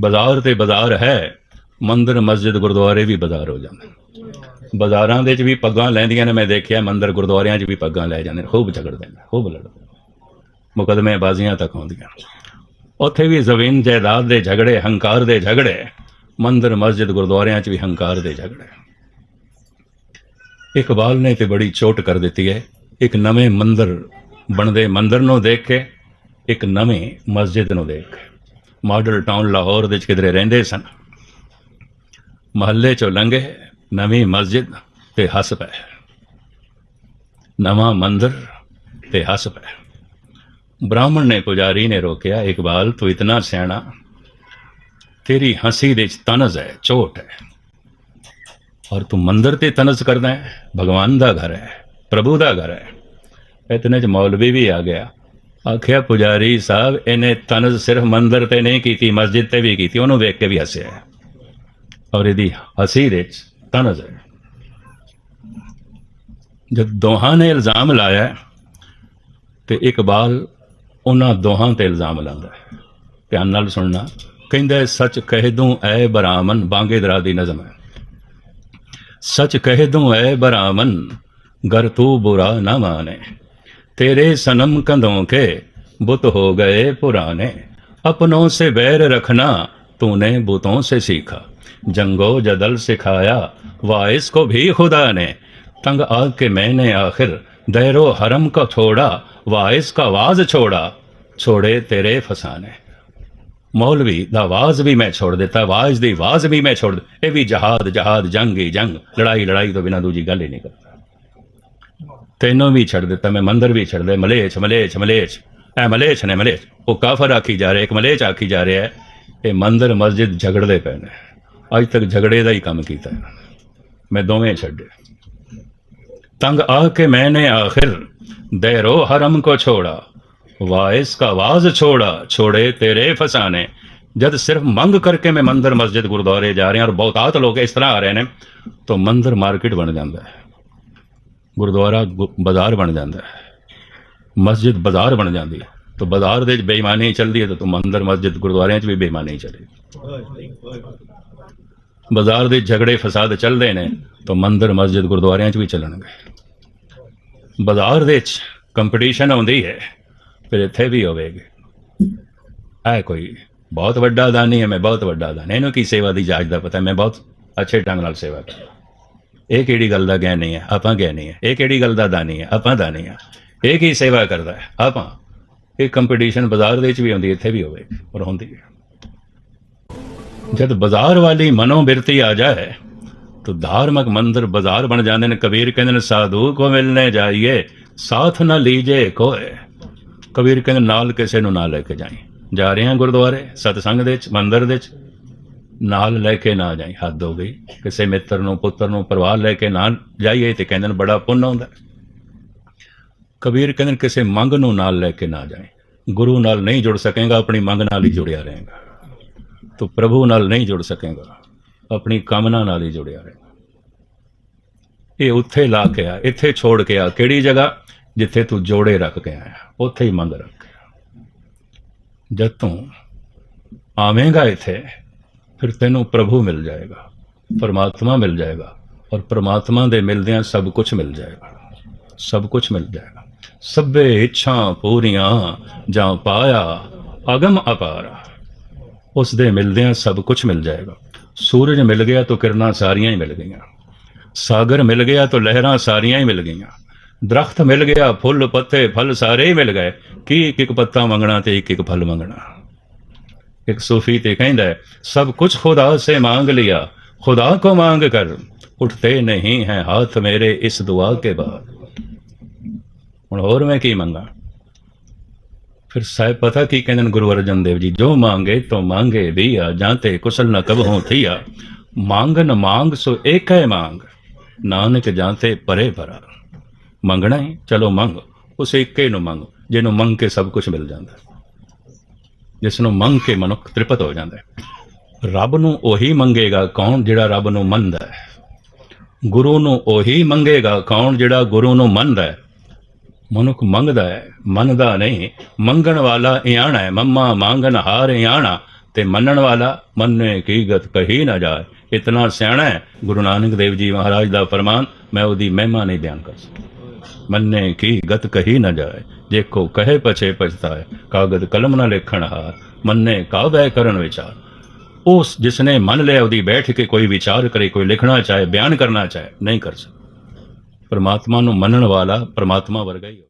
ਬਾਜ਼ਾਰ ਤੇ ਬਾਜ਼ਾਰ ਹੈ, ਮੰਦਰ, ਮਸਜਿਦ, ਗੁਰਦੁਆਰੇ ਵੀ ਬਾਜ਼ਾਰ ਹੋ ਜਾਂਦੇ ਬਾਜ਼ਾਰਾਂ ਦੇ ਵਿੱਚ ਵੀ ਪੱਗਾਂ ਲੈਂਦੀਆਂ ਨੇ, ਮੈਂ ਦੇਖਿਆ ਮੰਦਰ ਗੁਰਦੁਆਰਿਆਂ 'ਚ ਵੀ ਪੱਗਾਂ ਲੈ ਜਾਂਦੇ ਨੇ, ਖੂਬ ਝਗੜਦੇ ਨੇ, ਖੂਬ ਲੜਦੇ ਨੇ। ਮੁਕਦਮੇ ਬਾਜ਼ੀਆਂ ਤੱਕ ਆਉਂਦੀਆਂ ਉੱਥੇ ਵੀ ਜ਼ਮੀਨ ਜਾਇਦਾਦ ਦੇ ਝਗੜੇ, ਹੰਕਾਰ ਦੇ ਝਗੜੇ, ਮੰਦਰ, ਮਸਜਿਦ, ਗੁਰਦੁਆਰਿਆਂ 'ਚ ਵੀ ਹੰਕਾਰ ਦੇ ਝਗੜੇ। ਇਕਬਾਲ ਨੇ ਤੇ ਬੜੀ ਚੋਟ ਕਰ ਦਿੱਤੀ ਹੈ। ਇੱਕ ਨਵੇਂ ਮੰਦਰ ਬਣਦੇ ਮੰਦਰ ਨੂੰ ਦੇਖ ਕੇ, ਇੱਕ ਨਵੀਂ ਮਸਜਿਦ ਨੂੰ ਦੇਖ ਕੇ। ਮਾਡਲ ਟਾਊਨ ਲਾਹੌਰ ਦੇ ਵਿੱਚ ਕਿਧਰੇ ਰਹਿੰਦੇ ਸਨ। ਮਹੱਲੇ ਚੋਂ ਲੰਘੇ, ਨਵੀਂ ਮਸਜਿਦ ਤੇ ਹੱਸ ਪਏ। ਨਵਾਂ ਮੰਦਰ ਤੇ ਹੱਸ ਪਏ। ਬ੍ਰਾਹਮਣ ਨੇ ਪੁਜਾਰੀ ਨੇ ਰੋਕਿਆ, ਇਕਬਾਲ ਤੂੰ ਇਤਨਾ ਸਿਆਣਾ, ਤੇਰੀ ਹਸੀ ਦੇ ਵਿੱਚ ਤਨਜ਼ ਹੈ, ਚੋਟ ਹੈ। ਔਰ ਤੂੰ ਮੰਦਰ ਤੇ ਤਨਜ਼ ਕਰਦਾ ਹੈ, ਭਗਵਾਨ ਦਾ ਘਰ ਹੈ, ਪ੍ਰਭੂ ਦਾ ਘਰ ਹੈ। ਇਤਨੇ ਚ ਮੌਲਵੀ ਵੀ ਆ ਗਿਆ। ਆਖਿਆ, ਪੁਜਾਰੀ ਸਾਹਿਬ, ਇਹਨੇ ਤਨਜ਼ ਸਿਰਫ ਮੰਦਰ ਤੇ ਨਹੀਂ ਕੀਤੀ, ਮਸਜਿਦ ਤੇ ਵੀ ਕੀਤੀ, ਉਹਨੂੰ ਵੇਖ ਕੇ ਵੀ ਹੱਸਿਆ ਔਰ ਇਹਦੀ ਹਸੀ ਰੇਚ ਤਨਜ਼ ਹੈ। ਜਦ ਦੋਹਾਂ ਨੇ ਇਲਜ਼ਾਮ ਲਾਇਆ ਤੇ ਇਕਬਾਲ ਉਹਨਾਂ ਦੋਹਾਂ ਤੇ ਇਲਜ਼ਾਮ ਲਾਉਂਦਾ ਹੈ। ਧਿਆਨ ਨਾਲ ਸੁਣਨਾ, ਕਹਿੰਦਾ, ਸੱਚ ਕਹਿ ਦੂੰ, ਐ ਬਰਾਮਨ ਬਾਂਗੇ ਦਰਾ ਦੀ ਨਜ਼ਮ ਹੈ। ਸੱਚ ਕਹਿ ਦੂੰ, ਐ ਬਰਾਮਨ ਗਰ ਤੂੰ ਬੁਰਾ ਨਾ ਮਾਨੇ तेरे सनम कंधों के बुत हो गए पुराने अपनों से बैर रखना तूने बुतों से सीखा जंगो जदल सिखाया वाइस को भी खुदा ने तंग आग के मैंने आखिर दैरो हरम को छोड़ा वाइस का आवाज छोड़ा छोड़े तेरे फसाने ਮੌਲਵੀ ਦਾ ਆਵਾਜ਼ ਵੀ ਮੈਂ ਛੋੜ ਦਿੱਤਾ ਆਵਾਜ਼ ਦੀ ਆਵਾਜ਼ ਵੀ ਮੈਂ ਛੋੜ ਦਿੱ- ਇਹ ਵੀ ਜਹਾਦ ਜਹਾਦ ਜੰਗ ਹੀ ਜੰਗ ਲੜਾਈ ਲੜਾਈ ਤੋਂ ਬਿਨਾਂ ਦੂਜੀ ਗੱਲ ਹੀ ਨਹੀਂ ਕਰਦਾ ਤੈਨੂੰ ਵੀ ਛੱਡ ਦਿੱਤਾ, ਮੈਂ ਮੰਦਰ ਵੀ ਛੱਡ ਦੇ ਮਲੇਚ ਮਲੇਚ ਮਲੇਚ ਐ ਮਲੇਚ ਨੇ ਮਲੇਚ ਉਹ ਕਾਫਰ ਆਖੀ ਜਾ ਰਿਹਾ, ਇੱਕ ਮਲੇਚ ਆਖੀ ਜਾ ਰਿਹਾ ਇਹ ਮੰਦਰ ਮਸਜਿਦ ਝਗੜਦੇ ਪਏ ਨੇ। ਅੱਜ ਤੱਕ ਝਗੜੇ ਦਾ ਹੀ ਕੰਮ ਕੀਤਾ ਇਹਨਾਂ ਨੇ ਮੈਂ ਦੋਵੇਂ ਛੱਡੇ। ਤੰਗ ਆਹ ਕੇ ਮੈਂ ਨੇ ਆਖਿਰ ਦੇਰੋ ਹਰਮ ਕੋ ਛੋੜਾ ਵਾਇਸ ਕਾ ਆਵਾਜ਼ ਛੋੜਾ, ਛੋੜੇ ਤੇਰੇ ਫਸਾਨੇ। ਜਦ ਸਿਰਫ ਮੰਗ ਕਰਕੇ ਮੈਂ ਮੰਦਰ, ਮਸਜਿਦ, ਗੁਰਦੁਆਰੇ ਜਾ ਰਿਹਾ ਔਰ ਬਹੁਤਾਤ ਲੋਕ ਇਸ ਤਰ੍ਹਾਂ ਆ ਰਹੇ ਨੇ, ਤਾਂ ਮੰਦਰ ਮਾਰਕੀਟ ਬਣ ਜਾਂਦਾ ਹੈ। ਗੁਰਦੁਆਰਾ ਗੁ- ਬਾਜ਼ਾਰ ਬਣ ਜਾਂਦਾ ਹੈ। ਮਸਜਿਦ ਬਾਜ਼ਾਰ ਬਣ ਜਾਂਦੀ ਹੈ। ਤਾਂ ਬਾਜ਼ਾਰ ਦੇ ਵਿੱਚ ਬੇਈਮਾਨੀ ਚੱਲਦੀ ਹੈ ਤਾਂ ਤੂੰ ਮੰਦਰ, ਮਸਜਿਦ ਗੁਰਦੁਆਰਿਆਂ 'ਚ ਵੀ ਬੇਈਮਾਨੀ ਚੱਲੇਗੀ। ਬਾਜ਼ਾਰ ਦੇ ਝਗੜੇ, ਫਸਾਦ ਚੱਲਦੇ ਨੇ ਤਾਂ ਮੰਦਰ, ਮਸਜਿਦ ਗੁਰਦੁਆਰਿਆਂ 'ਚ ਵੀ ਚੱਲਣਗੇ। ਬਾਜ਼ਾਰ ਦੇ ਵਿੱਚ ਕੰਪੀਟੀਸ਼ਨ ਆਉਂਦੀ ਹੈ, ਫਿਰ ਇੱਥੇ ਵੀ ਹੋਵੇਗੀ। ਐ ਕੋਈ ਬਹੁਤ ਵੱਡਾ ਦਾਨੀ ਹੈ, ਮੈਂ ਬਹੁਤ ਵੱਡਾ ਦਾਨੀ ਇਹਨੂੰ ਕੀ ਸੇਵਾ ਦੀ ਜਾਚ ਦਾ ਪਤਾ? ਮੈਂ ਬਹੁਤ ਅੱਛੇ ਢੰਗ ਨਾਲ ਸੇਵਾ ਕਰਦਾ। ਇਹ ਕਿਹੜੀ ਗੱਲ ਦਾ ਗਿਆਨ ਨਹੀਂ ਹੈ ਆਪਾਂ ਗਿਆਨੀ ਹੈ ਇਹ ਕਿਹੜੀ ਗੱਲ ਦਾ ਦਾਨੀ ਹੈ ਆਪਾਂ ਦਾਨੀ ਹੈ ਇਹ ਕੀ ਸੇਵਾ ਕਰਦਾ ਹੈ ਆਪਾਂ ਇਹ ਕੰਪੀਟੀਸ਼ਨ ਬਾਜ਼ਾਰ ਦੇ ਵਿੱਚ ਵੀ ਹੁੰਦੀ ਹੈ, ਇੱਥੇ ਵੀ ਹੋਵੇਗੀ ਔਰ ਹੁੰਦੀ ਹੈ ਜਦ ਬਾਜ਼ਾਰ ਵਾਲੀ ਮਨੋਬਿਰਤੀ ਆ ਜਾਏ तो धार्मिक मंदिर बाजार बन जाते हैं कबीर कहते हैं साधु को मिलने जाइए साथ न लीजिए कोई ਕਬੀਰ ਕਹਿੰਦੇ ਨਾਲ ਕਿਸੇ ਨੂੰ ਨਾ ਲੈ ਕੇ ਜਾਈ ਜਾ ਰਹੇ ਹਾਂ ਗੁਰਦੁਆਰੇ ਨਾਲ ਲੈ ਕੇ ਨਾ ਜਾਈ, ਹੱਦ ਹੋ ਗਈ। ਕਿਸੇ ਮਿੱਤਰ ਨੂੰ, ਪੁੱਤਰ ਨੂੰ ਪਰਿਵਾਰ ਲੈ ਕੇ ਨਾ ਜਾਈਏ ਤੇ ਕਹਿੰਦੇ ਨੇ ਬੜਾ ਪੁੰਨ ਹੁੰਦਾ ਕਬੀਰ ਕਹਿੰਦੇ ਕਿਸੇ ਮੰਗ ਨੂੰ ਨਾਲ ਲੈ ਕੇ ਨਾ ਜਾਏ ਗੁਰੂ ਨਾਲ ਨਹੀਂ ਜੁੜ ਸਕੇਗਾ, ਆਪਣੀ ਮੰਗ ਨਾਲ ਹੀ ਜੁੜਿਆ ਰਹੇਗਾ। ਤੂੰ ਪ੍ਰਭੂ ਨਾਲ ਨਹੀਂ ਜੁੜ ਸਕੇਗਾ, ਆਪਣੀ ਕਾਮਨਾ ਨਾਲ ਹੀ ਜੁੜਿਆ ਰਹੇਗਾ। ਇਹ ਉੱਥੇ ਲਾ ਕੇ ਆ, ਇੱਥੇ ਛੋੜ ਕੇ ਆ, ਕਿਹੜੀ ਜਗ੍ਹਾ? ਜਿੱਥੇ ਤੂੰ ਜੋੜੇ ਰੱਖ ਕੇ ਆਇਆ, ਉੱਥੇ ਹੀ ਮੰਗ ਰੱਖ। ਕੇ ਜਦ ਤੂੰ ਆਵੇਂਗਾ ਇੱਥੇ ਫਿਰ ਤੈਨੂੰ ਪ੍ਰਭੂ ਮਿਲ ਜਾਏਗਾ, ਪਰਮਾਤਮਾ ਮਿਲ ਜਾਏਗਾ ਔਰ ਪਰਮਾਤਮਾ ਦੇ ਮਿਲਦਿਆਂ ਸਭ ਕੁਝ ਮਿਲ ਜਾਏਗਾ, ਸਭ ਕੁਝ ਮਿਲ ਜਾਏਗਾ। ਸਭੇ ਇੱਛਾਂ ਪੂਰੀਆਂ ਜਾਂ ਪਾਇਆ, ਅਗਮ ਅਪਾਰਾ। ਉਸ ਦੇ ਮਿਲਦਿਆਂ ਸਭ ਕੁਝ ਮਿਲ ਜਾਏਗਾ। ਸੂਰਜ ਮਿਲ ਗਿਆ ਤਾਂ ਕਿਰਨਾਂ ਸਾਰੀਆਂ ਹੀ ਮਿਲ ਗਈਆਂ। ਸਾਗਰ ਮਿਲ ਗਿਆ ਤਾਂ ਲਹਿਰਾਂ ਸਾਰੀਆਂ ਹੀ ਮਿਲ ਗਈਆਂ। ਦਰਖਤ ਮਿਲ ਗਿਆ, ਫੁੱਲ, ਪੱਤੇ, ਫਲ ਸਾਰੇ ਹੀ ਮਿਲ ਗਏ। ਕੀ ਇੱਕ ਇੱਕ ਪੱਤਾ ਮੰਗਣਾ ਤੇ ਇੱਕ ਇੱਕ ਫਲ ਮੰਗਣਾ। ਇੱਕ ਸੂਫੀ ਤੇ ਕਹਿੰਦਾ ਹੈ, ਸਭ ਕੁਝ ਖੁਦਾ ਸੇ ਮੰਗ ਲਿਆ खुदा को मांग कर उठते नहीं हैं हाथ मेरे इस दुआ के बाद ਹੁਣ ਹੋਰ ਮੈਂ ਕੀ ਮੰਗਾ ਫਿਰ ਸਾਹਿਬ ਪਤਾ ਕੀ ਕਹਿੰਦੇ ਨੇ ਗੁਰੂ ਅਰਜਨ ਦੇਵ ਜੀ ਜੋ ਮੰਗੇ ਤੋ ਮੰਗੇ ਵੀ ਆ ਜਾਂਤੇ ਕੁਸਲ ਨ ਕਬ ਹੋ ਥੀਆ ਮੰਗਨ ਮੰਗ ਸੋ ਏਕ ਹੈ ਮੰਗ ਨਾਨਕ ਜਾਂਤੇ ਪਰੇ ਪਰਾ ਮੰਗਣਾ ਹੈ ਚਲੋ ਮੰਗ ਉਸ ਇੱਕੇ ਨੂੰ ਮੰਗ ਜਿਹਨੂੰ ਮੰਗ ਕੇ ਸਭ ਕੁਝ ਮਿਲ ਜਾਂਦਾ ਹੈ। ਜਿਸ ਨੂੰ ਮੰਗ ਕੇ ਮਨੁੱਖ ਤ੍ਰਿਪਤ ਹੋ ਜਾਂਦਾ ਹੈ। ਰੱਬ ਨੂੰ ਉਹੀ ਮੰਗੇਗਾ ਕੌਣ ਜਿਹੜਾ ਰੱਬ ਨੂੰ ਮੰਨਦਾ ਹੈ। ਗੁਰੂ ਨੂੰ ਉਹੀ ਮੰਗੇਗਾ ਕੌਣ ਜਿਹੜਾ ਗੁਰੂ ਨੂੰ ਮੰਨਦਾ ਹੈ। ਮਨੁੱਖ ਮੰਗਦਾ ਹੈ, ਮੰਨਦਾ ਨਹੀਂ। ਮੰਗਣ ਵਾਲਾ ਇਆਣਾ ਹੈ, ਮੰਮਾ ਮੰਗਣ ਹਾਰ ਇਆਣਾ। ਤੇ ਮੰਨਣ ਵਾਲਾ, ਮੰਨੇ ਕੀ ਗਤ ਕਹੀ ਨਾ ਜਾਏ। ਇਤਨਾ ਸਿਆਣਾ ਹੈ, ਗੁਰੂ ਨਾਨਕ ਦੇਵ ਜੀ ਮਹਾਰਾਜ ਦਾ ਫਰਮਾਨ, ਮੈਂ ਉਹਦੀ ਮਹਿਮਾ ਨਹੀਂ ਬਿਆਨ ਕਰ ਸਕਦਾ। ਮੰਨੇ ਕੀ ਗਤ ਕਹੀ ਨਾ ਜਾਏ। ਦੇਖੋ ਕਹੇ ਪਛੇ ਪਛਤਾਏ ਕਾਗਦ ਕਲਮ ਨਾ ਲੇਖਣ ਹਾਰ ਮੰਨੇ ਕਾਵੈ ਕਰਨ ਵਿਚਾਰ ਉਸ ਜਿਸਨੇ ਮੰਨ ਲਿਆ ਉਹਦੀ ਬੈਠ ਕੇ ਕੋਈ ਵਿਚਾਰ ਕਰੇ ਕੋਈ ਲਿਖਣਾ ਚਾਹੇ ਬਿਆਨ ਕਰਨਾ ਚਾਹੇ ਨਹੀਂ ਕਰ ਸਕਦਾ ਪਰਮਾਤਮਾ ਨੂੰ ਮੰਨਣ ਵਾਲਾ ਪਰਮਾਤਮਾ ਵਰਗਾ ਹੀ ਹੋਵੇ